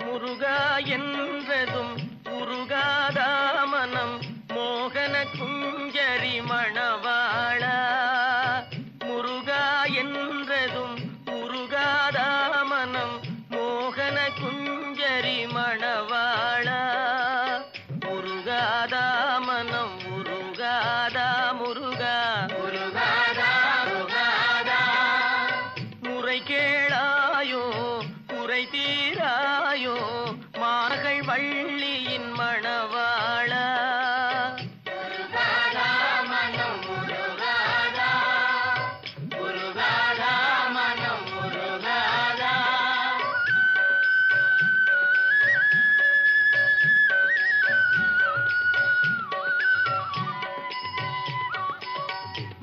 முருகா என்றதும் உருகாதாமனம் மோகன குஞ்சரி மணவாளா முருகா என்றதும் உருகாதாமனம் மோகன குஞ்சரி மணவாளா முருகாதாமனம் மார்கள் வள்ளியின் மணவாளா.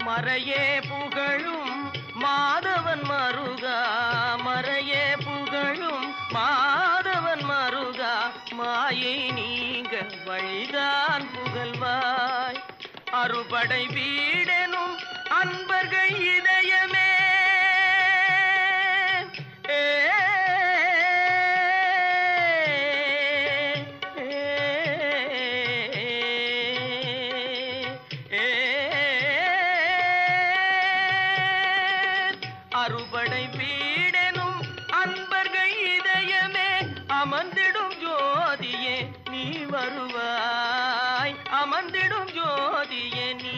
மறையே புகழும் மாயை நீங்க வழிதான் புகழ்வாய் அறுபடை வீடனும் அன்பர்கள் இதயமே அறுபடை வீடனும் அன்பர்கள் இதயமே அமர்ந்திடும் ஜோதியே நீ வருவாய். அமர்ந்திடும் ஜோதியே நீ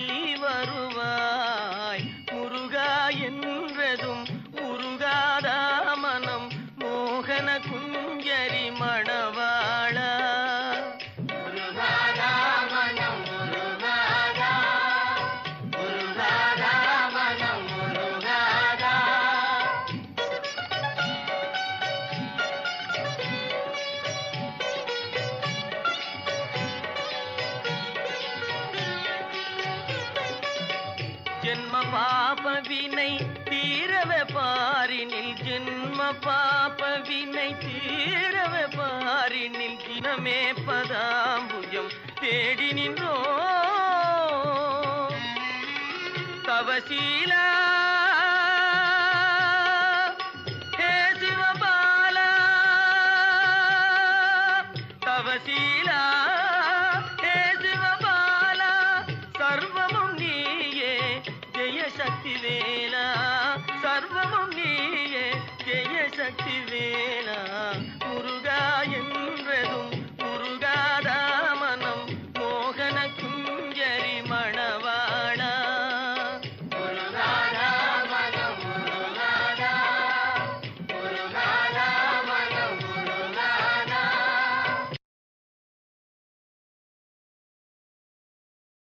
ஜென்ம பாபவினை தீரவே பாரினில் ஜென்ம பாபவினை தீரவே பாரினில் தினமே பதாம்புஜம் தேடி நின்றோ. தவசீலா. தவசீலா. சக்திவே